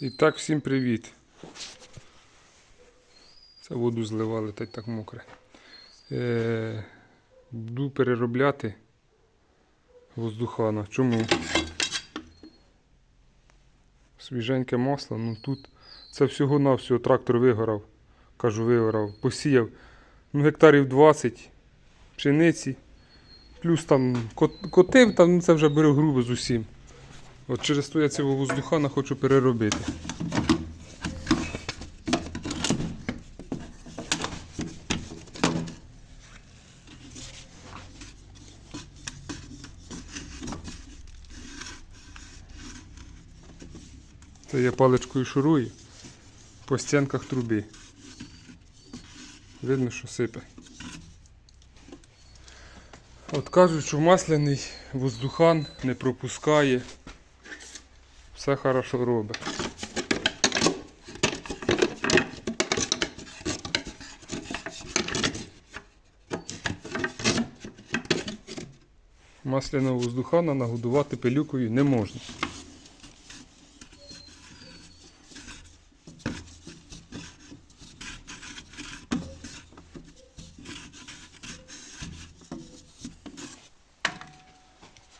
І так, всім привіт. Це воду зливали, та й так мокре. Е, буду переробляти воздухана. Чому? Свіженьке масло, ну тут це всього-навсього трактор вигорав. Кажу, вигорав, посіяв. Ну, гектарів 20 пшениці. Плюс там кот- котив, там ну, це вже бере грубо з усім. От через то я цього воздухана хочу переробити. Це я паличкою шурую по стінках труби. Видно, що сипе. От кажуть, що масляний воздухан не пропускає. Все хорошо робить. Масляного воздухана нагодувати пилюкою не можна.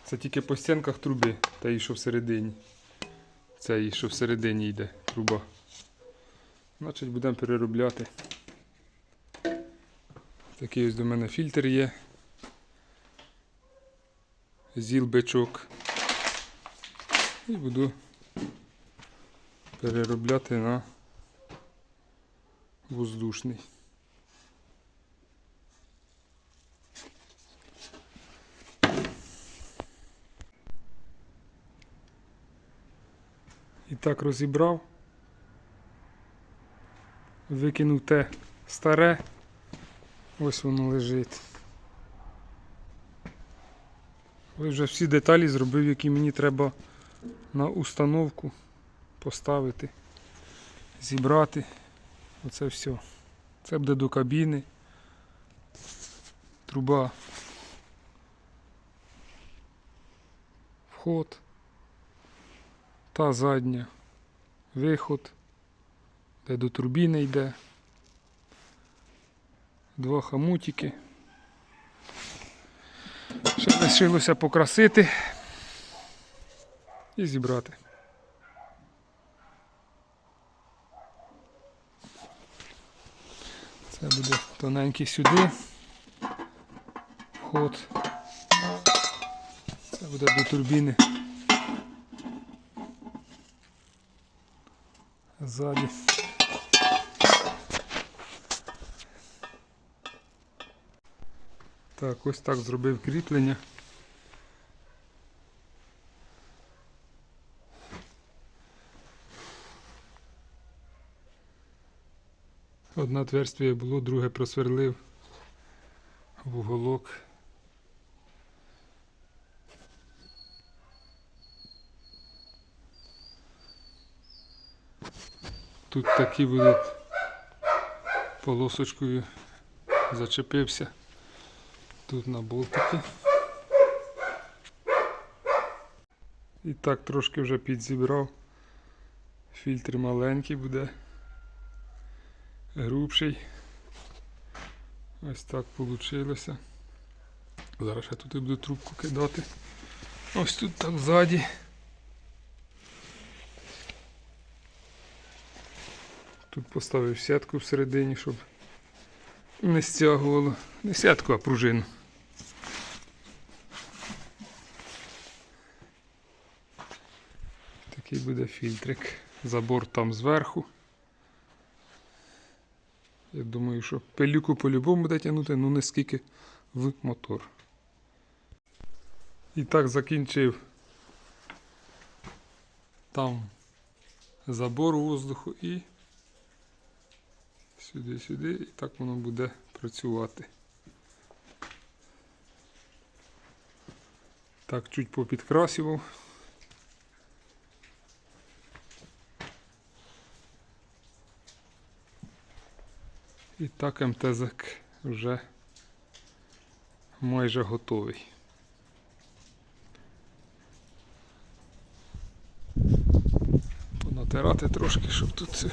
Це тільки по стінках труби, та і що всередині. Це і що всередині йде труба. Значить будемо переробляти. Такий ось до мене фільтр є. Зіл бичок. І буду переробляти на воздушний. Так розібрав. Викинув те старе. Ось воно лежить. Ось вже всі деталі зробив, які мені треба на установку поставити, зібрати. Оце все. Це буде до кабіни. Труба. Вход та задня виход, де до турбіни йде. Два хамутики. Ще лишилося покрасити і зібрати. Це буде тоненький сюди. Вход. Це буде до турбіни. Ззаді. Так, ось так зробив кріплення. Одне отверстие було, друге просверлив в уголок. Тут такі будуть полосочкою зачепився. Тут на болтики. І так трошки вже підзібрав. Фільтр маленький буде. Грубший. Ось так вийшло. Зараз я тут буду трубку кидати. Ось тут так ззаді. Тут поставив сітку всередині, щоб не стягувало. Не сітку, а пружину. Такий буде фільтрик. Забор там зверху. Я думаю, що пилюку по-любому буде тягнути, ну не скільки в мотор. І так закінчив там забор воздуху і сюди-сюди, і так воно буде працювати. Так, чуть попідкрасював. І так МТЗик вже майже готовий. понатирати трошки, щоб тут це.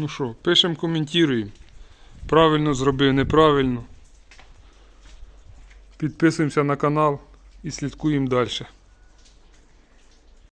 Ну що, пишемо, коментуємо. Правильно зробив, неправильно. Підписуємося на канал і слідкуємо далі.